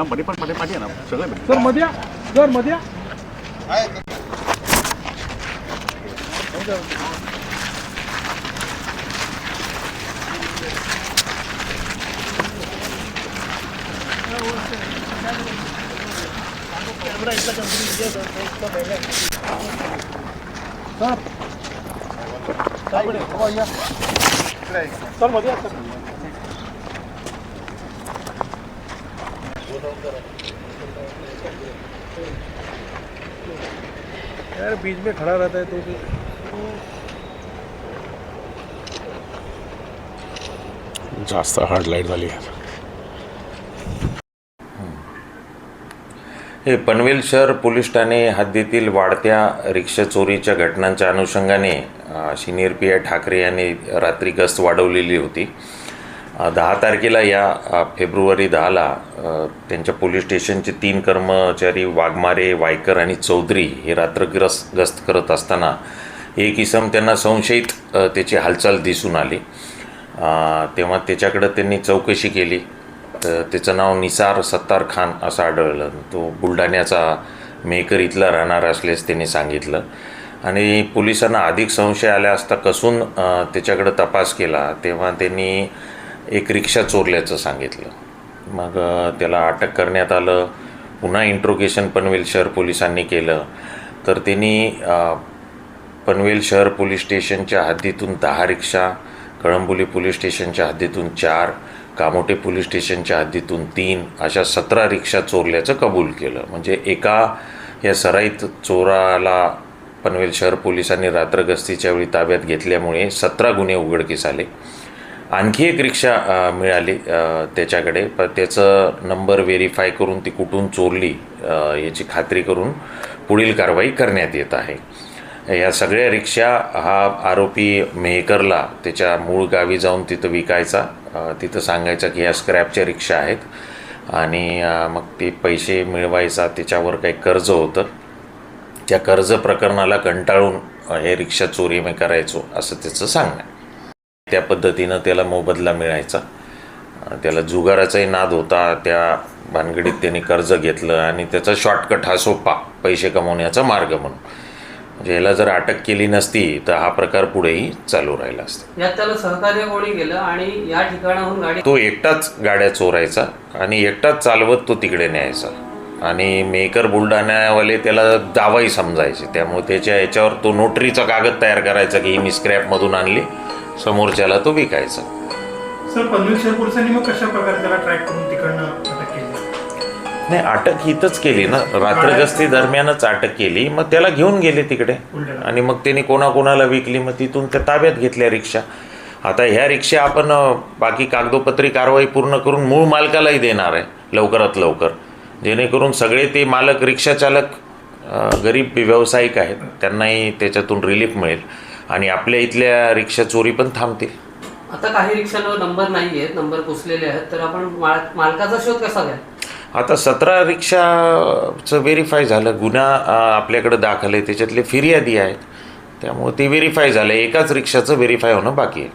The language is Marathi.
मध्ये पण मध्ये पाठी ना सगळं सरमध्ये सरमध्ये यार बीच में खड़ा रहता है तो फिर जास्त हार्ड लाईट झाली आहे हे पनवेल शहर पोलीस ठाणे हद्दीतील वाढत्या रिक्षा चोरीच्या घटनांच्या अनुषंगाने senior senior P I Thackeray यांनी रात्री गस्त वाढवलेली होती. दहा तारखेला या फेब्रुवारी दहाला त्यांच्या पोलीस स्टेशनचे तीन कर्मचारी वाघमारे वायकर आणि चौधरी हे रात्रग्रस गस्त करत असताना एक इसम त्यांना संशयित त्याची हालचाल दिसून आली. तेव्हा त्याच्याकडं त्यांनी चौकशी केली. तर त्याचं नाव निसार सत्तार खान असं आढळलं. तो बुलढाण्याचा मेकर इथला राहणार असल्यास त्यांनी सांगितलं. आणि पोलिसांना अधिक संशय आल्या असता कसून त्याच्याकडं तपास केला तेव्हा त्यांनी एक रिक्षा चोरल्याचं सांगितलं. मग त्याला अटक करण्यात आलं. पुन्हा इंट्रोगेशन पनवेल शहर पोलिसांनी केलं. तर त्यांनी पनवेल शहर पोलीस स्टेशनच्या हद्दीतून दहा रिक्षा कळंबोली पोलीस स्टेशनच्या हद्दीतून चार कामोटे पोलीस स्टेशनच्या हद्दीतून तीन अशा सतरा रिक्षा चोरल्याचं कबूल केलं. म्हणजे एका या सराईत चोराला पनवेल शहर पोलिसांनी रात्र गस्तीच्या वेळी ताब्यात घेतल्यामुळे सतरा गुन्हे उघडकीस आले. आणखी एक रिक्षा मिळाली त्याच्याकडे. पण त्याचं नंबर व्हेरीफाय करून ती कुठून चोरली याची खात्री करून पुढील कारवाई करण्यात येत आहे. या सगळ्या रिक्षा हा आरोपी मेहकरला त्याच्या मूळ गावी जाऊन तिथं विकायचा. तिथं सांगायचं की ह्या स्क्रॅपच्या रिक्षा आहेत. आणि मग ते पैसे मिळवायचा त्याच्यावर काही कर्ज होतं. त्या कर्ज प्रकरणाला कंटाळून हे रिक्षा चोरी मी करायचो असं त्याचं सांगणं आहे. त्या पद्धतीनं त्याला मोबदला मिळायचा. त्याला जुगाराचाही नाद होता. त्या भानगडीत त्यांनी कर्ज घेतलं आणि त्याचा शॉर्टकट हा सोपा पैसे कमवण्याचा मार्ग म्हणून. म्हणजे याला जर अटक केली नसती तर हा प्रकार पुढेही चालू राहिला असता. यात त्याला सहकार्य कोणी केलं आणि या ठिकाणाहून गाडी तो एकटाच गाड्या चोरायचा आणि एकटाच चालवत तो तिकडे न्यायचा. आणि मेकर बुलढाण्यावाले त्याला दावाही समजायचे. त्यामुळे त्याच्या याच्यावर तो नोटरीचा कागद तयार करायचा की ही मी स्क्रॅपमधून आणली समोरच्याला तो विकायचा. सर पनवेल मग कशा प्रकारे त्याला ट्रॅक करून तिकडनं अटक केली? नाही अटक हिथंच केली ना? रात्रगस्ती दरम्यानच अटक केली. मग त्याला घेऊन गेले तिकडे. आणि मग त्यांनी कोणाकोणाला विकली? मग तिथून त्या ताब्यात घेतल्या रिक्षा. आता ह्या रिक्षा आपण बाकी कागदोपत्री कारवाई पूर्ण करून मूळ मालकालाही देणार आहे लवकरात लवकर. जेणेकरून सगळे ते मालक रिक्षा चालक अ, गरीब व्यावसायिक आहेत. त्यांनाही त्याच्यातून रिलीफ मिळेल. आणि आपल्या इथल्या रिक्षा चोरी पण थांबतील. आता काही रिक्षांवर नंबर नाही आहेत नंबर पुसलेले आहेत. तर आपण माल- मालकाचा शोध कसा घ्या आता सतरा रिक्षाचं व्हेरीफाय झालं. गुन्हा आपल्याकडं दाखल आहे. त्याच्यातले फिर्यादी आहेत. त्यामुळे ते व्हेरीफाय झालं. एकाच रिक्षाचं व्हेरीफाय होणं बाकी आहे.